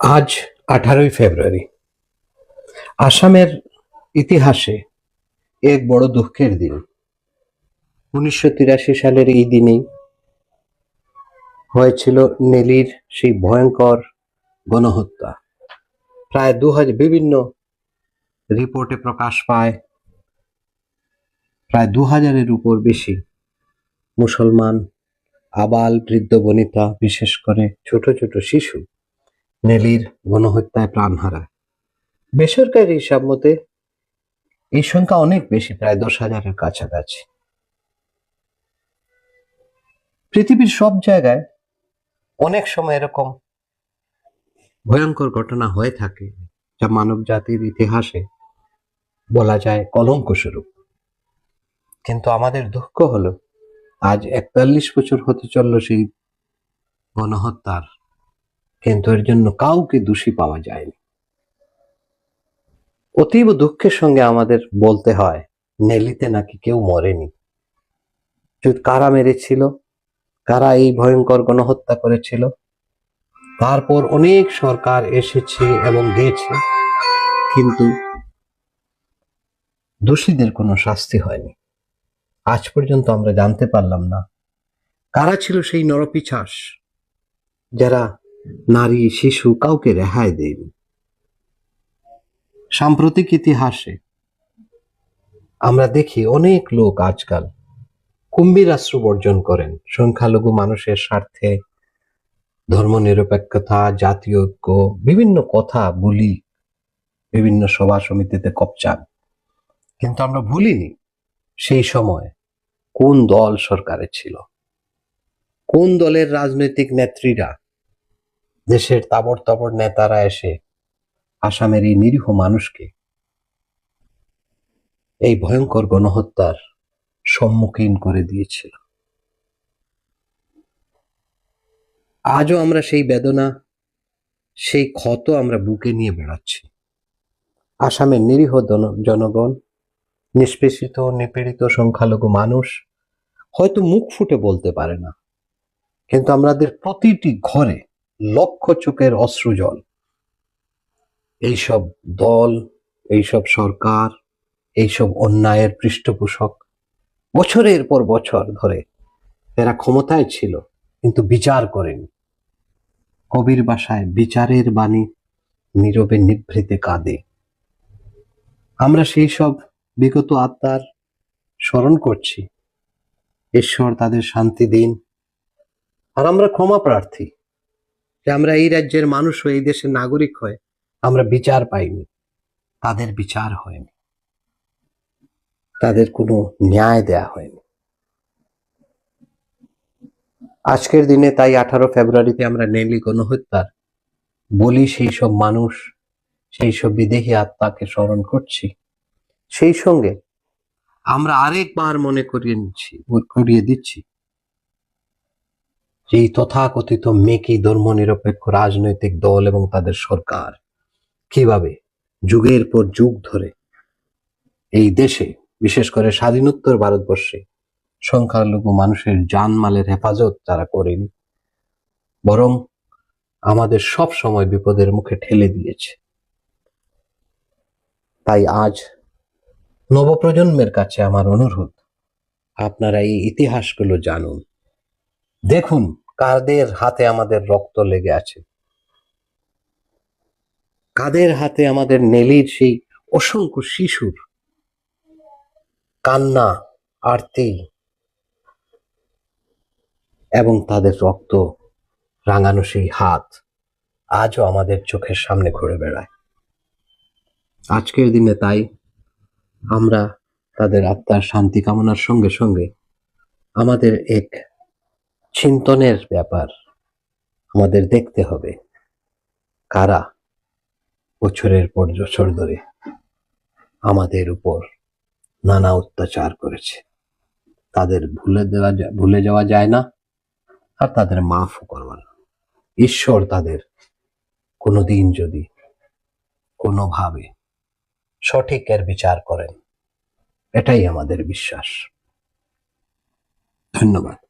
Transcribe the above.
আজ আঠারোই ফেব্রুয়ারি। আসামের ইতিহাসে এক বড় দুঃখের দিন। উনিশশো তিরাশি সালের এই দিনেই হয়েছিল নেলির সেই ভয়ঙ্কর গণহত্যা। প্রায় দু হাজার বিভিন্ন রিপোর্টে প্রকাশ পায়, প্রায় দু হাজারের উপর বেশি মুসলমান আবাল বৃদ্ধ বনিতা, বিশেষ করে ছোট ছোট শিশু নেলির গণহত্যায় প্রাণ হারায়। বেসরকারি হিসাব মতে এই সংখ্যা অনেক বেশি, প্রায় দশ হাজারের কাছাকাছি। পৃথিবীর সব জায়গায় অনেক সময় এরকম ভয়ঙ্কর ঘটনা হয়ে থাকে, যা মানব জাতির ইতিহাসে বলা যায় কলঙ্ক স্বরূপ কিন্তু আমাদের দুঃখ হলো, আজ একতাল্লিশ বছর হতে চলল সেই গণহত্যার কিন্তু এর জন্য কাউকে দোষী পাওয়া যায়নি। অতীব দুঃখের সঙ্গে আমাদের বলতে হয়, নেলিতে নাকি কেউ মরেনি। কারা মেরেছিল, কারা এই ভয়ঙ্কর গণহত্যা করেছিল? তারপর অনেক সরকার এসেছে এবং গেছে, কিন্তু দোষীদের কোনো শাস্তি হয়নি। আজ পর্যন্ত আমরা জানতে পারলাম না, কারা ছিল সেই নরপিছাস যারা নারী, শিশু কাউকে রেহাই দেয়নি। সাম্প্রতিক ইতিহাসে আমরা দেখি অনেক লোক আজকাল কুম্ভীর রাষ্ট্র বর্জন করেন। সংখ্যালঘু মানুষের স্বার্থে ধর্মনিরপেক্ষতা জাতীয় ঐক্য বিভিন্ন কথা বলি বিভিন্ন সভা সমিতিতে কপচান কিন্তু আমরা ভুলিনি সেই সময় কোন দল সরকারে ছিল, কোন দলের রাজনৈতিক নেত্রীরা দেশের তাবর তাবর নেতারা এসে আসামের এই নিরীহ মানুষকে এই ভয়ঙ্কর গণহত্যার সম্মুখীন করে দিয়েছিল। আজও আমরা সেই বেদনা, সেই ক্ষত আমরা বুকে নিয়ে বেড়াচ্ছি। আসামের নিরীহ জন- জনগণ, নিষ্পেষিত, নিপীড়িত, সংখ্যালঘু মানুষ হয়তো মুখ ফুটে বলতে পারে না, কিন্তু আমাদের প্রতিটি ঘরে লক্ষ চোখের অশ্রুজল। এইসব দল, এইসব সরকার, এইসব অন্যায়ের পৃষ্ঠপোষক বছরের পর বছর ধরে এরা ক্ষমতায় ছিল, কিন্তু বিচার করেনি। কবির বাসায় বিচারের বাণী নীরবে নিভৃতে কাঁদে। আমরা সেই সব বিগত আত্মার স্মরণ করছি। ঈশ্বর তাদের শান্তি দিন, আর আমরা ক্ষমা প্রার্থী। যে আমরা এই রাজ্যের মানুষ হয়ে, এই দেশের নাগরিক হয়ে আমরা বিচার পাইনি। তাদের বিচার হয়নি। তাদের কোনো ন্যায় দেয়া হয়নি। আজকের দিনে তাই আঠারো ফেব্রুয়ারিতে আমরা নেলি গণহত্যার বলি, সেই সব মানুষ, সেই সব বিদেহী আত্মাকে স্মরণ করছি। সেই সঙ্গে আমরা আরেকবার মনে করিয়ে নিচ্ছি, করিয়ে দিচ্ছি এই তথাকথিত মেকি ধর্মনিরপেক্ষ রাজনৈতিক দল এবং তাদের সরকার। কীভাবে? যুগের পর যুগ ধরে এই দেশে, বিশেষ করে স্বাধীনোত্তর ভারতবর্ষে, সংখ্যালঘু মানুষের জানমালের হেফাজত তারা করেনি। বরং আমাদের সব সময় বিপদের মুখে ঠেলে দিয়েছে। তাই আজ নবপ্রজন্মের কাছে আমার অনুরোধ, আপনারা এই ইতিহাসগুলো জানুন। দেখুন কাদের হাতে আমাদের রক্ত লেগে আছে। কাদের হাতে আমাদের নেলির সেই অসংখ্য শিশুর কান্না, আরতি এবং তাদের রক্ত রাঙানো সেই হাত আজও আমাদের চোখের সামনে ঘুরে বেড়ায়। আজকের দিনে তাই আমরা তাদের আত্মার শান্তি কামনার সঙ্গে সঙ্গে আমাদের এক চিন্তনের ব্যাপার আমাদের দেখতে হবে। কারা বছরের পর বছর ধরে আমাদের উপর নানা অত্যাচার করেছে? তাদের ভুলে দেওয়া ভুলে যাওয়া যায় না আর তাদের মাফও করবার না। ঈশ্বর তাদের কোনোদিন যদি কোনোভাবে সঠিকের বিচার করেন, এটাই আমাদের বিশ্বাস। ধন্যবাদ।